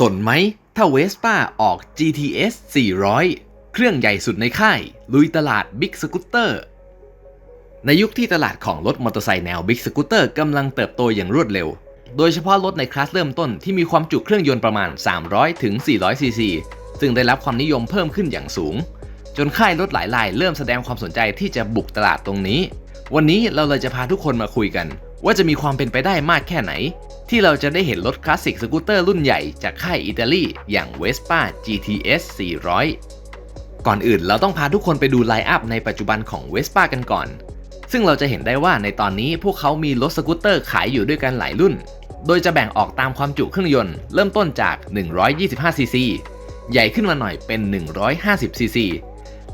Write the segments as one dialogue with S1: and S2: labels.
S1: สนไหม ถ้าเวสป้าออก GTS 400 เครื่องใหญ่สุดในค่าย ลุยตลาด Big Scooter ในยุคที่ตลาดของรถมอเตอร์ไซค์แนว Big Scooter กำลังเติบโตอย่างรวดเร็ว โดยเฉพาะรถในคลาสเริ่มต้นที่มีความจุเครื่องยนต์ประมาณ 300ถึง400ซีซีซึ่งได้รับความนิยมเพิ่มขึ้นอย่างสูง จนค่ายรถหลายรายเริ่มแสดงความสนใจที่จะบุกตลาดตรงนี้ วันนี้เราเลยจะพาทุกคนมาคุยกัน ว่าจะมีความเป็นไปได้มากแค่ไหน ที่เราจะได้เห็นรถคลาสสิกสกูตเตอร์รุ่นใหญ่จากค่ายอิตาลีอย่าง Vespa GTS 400 ก่อนอื่นเราต้องพาทุกคนไปดูไลน์อัพในปัจจุบันของ Vespa กันก่อน ซึ่งเราจะเห็นได้ว่าในตอนนี้พวกเขามีรถสกูตเตอร์ขายอยู่ด้วยกันหลายรุ่น โดยจะแบ่งออกตามความจุเครื่องยนต์เริ่มต้นจาก 125ซีซีใหญ่ขึ้นมาหน่อยเป็น 150ซีซี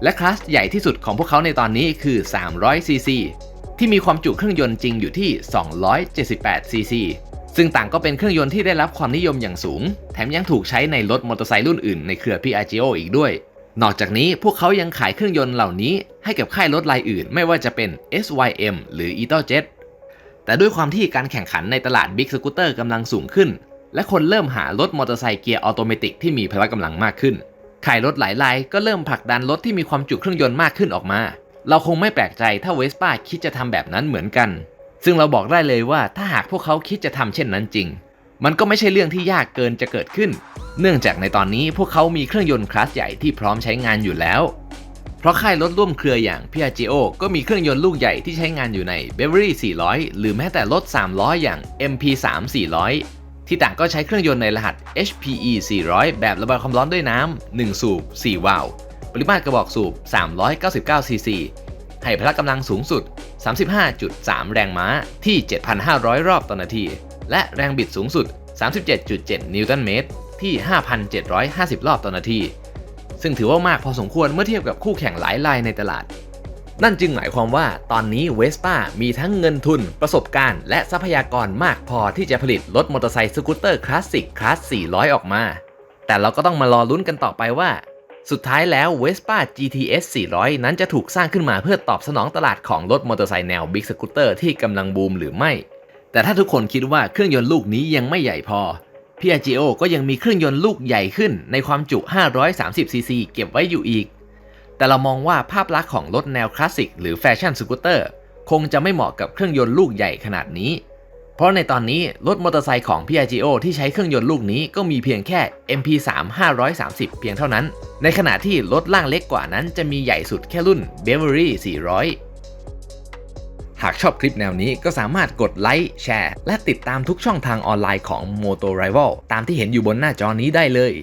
S1: และคลาสใหญ่ที่สุดของพวกเขาในตอนนี้คือ 300ซีซีที่มีความจุเครื่องยนต์จริงอยู่ที่ 278ซีซีซึ่งต่างก็เป็นเครื่องยนต์ที่ได้รับความนิยมอย่างสูง แถมยังถูกใช้ในรถมอเตอร์ไซค์รุ่นอื่นในเครือ Piaggio อีกด้วย นอกจากนี้พวกเขายังขายเครื่องยนต์เหล่านี้ให้กับค่ายรถรายอื่น ไม่ว่าจะเป็น SYM หรือ EtherJet แต่ด้วยความที่การแข่งขันในตลาด Big Scooter กำลังสูงขึ้น และคนเริ่มหารถมอเตอร์ไซค์เกียร์ออโตเมติกที่มีพละกำลังมากขึ้น ขายรถหลายรายก็เริ่มผลักดันรถที่มีความจุเครื่องยนต์มากขึ้นออกมา เราคงไม่แปลกใจถ้าเวสป้าคิดจะทำแบบนั้นเหมือนกัน ซึ่งเราบอกได้เลยว่าถ้าหากพวกเขาคิดจะทำเช่นนั้นจริง มันก็ไม่ใช่เรื่องที่ยากเกินจะเกิดขึ้น เนื่องจากในตอนนี้พวกเขามีเครื่องยนต์คลาสใหญ่ที่พร้อมใช้งานอยู่แล้ว เพราะค่ายรถร่วมเครืออย่าง Piaggio ก็มีเครื่องยนต์ลูกใหญ่ที่ใช้งานอยู่ใน Beverly 400 หรือแม้แต่รถ3ล้ออย่าง MP3 400 ที่ต่างก็ใช้เครื่องยนต์ในรหัส HPE 400 แบบระบายความร้อนด้วยน้ำ 1 สูบ 4 วาล์ว ปริมาตรกระบอกสูบ 399 ซีซี ให้พละกำลังสูงสุด 35.3 แรงม้าที่ 7,500 รอบต่อนาที และแรงบิดสูงสุด 37.7 นิวตันเมตร ที่ 5,750 รอบต่อนาที ซึ่งถือว่ามากพอสมควรเมื่อเทียบกับคู่แข่งหลายรายในตลาด นั่นจึงหมายความว่าตอนนี้เวสป้ามีทั้งเงินทุน ประสบการณ์ และทรัพยากรมากพอที่จะผลิตรถมอเตอร์ไซค์สกูตเตอร์คลาสสิกคลาส 400 ออกมา แต่เราก็ต้องมารอลุ้นกันต่อไปว่า สุดท้ายแล้ว Vespa GTS 400 นั้นจะถูกสร้างขึ้นมาเพื่อตอบสนองตลาดของรถมอเตอร์ไซค์แนวบิ๊กสกูตเตอร์ที่กำลังบูมหรือไม่ แต่ถ้าทุกคนคิดว่าเครื่องยนต์ลูกนี้ยังไม่ใหญ่พอ Piaggio ก็ยังมีเครื่องยนต์ลูกใหญ่ขึ้นในความจุ 530ซีซีเก็บไว้อยู่อีก แต่เรามองว่าภาพลักษณ์ของรถแนวคลาสสิกหรือแฟชั่นสกูตเตอร์คงจะไม่เหมาะกับเครื่องยนต์ลูกใหญ่ขนาดนี้ เพราะในตอนนี้รถมอเตอร์ไซค์ของ Piaggio ที่ใช้เครื่องยนต์ลูกนี้ก็มีเพียงแค่ MP3 530 เพียงเท่านั้น ในขณะที่รถล่างเล็กกว่านั้นจะมีใหญ่สุดแค่รุ่น Beverly 400 หากชอบคลิปแนวนี้ก็สามารถกดไลค์แชร์ และติดตามทุกช่องทางออนไลน์ของ Moto Rival ตามที่เห็นอยู่บนหน้าจอนี้ได้เลย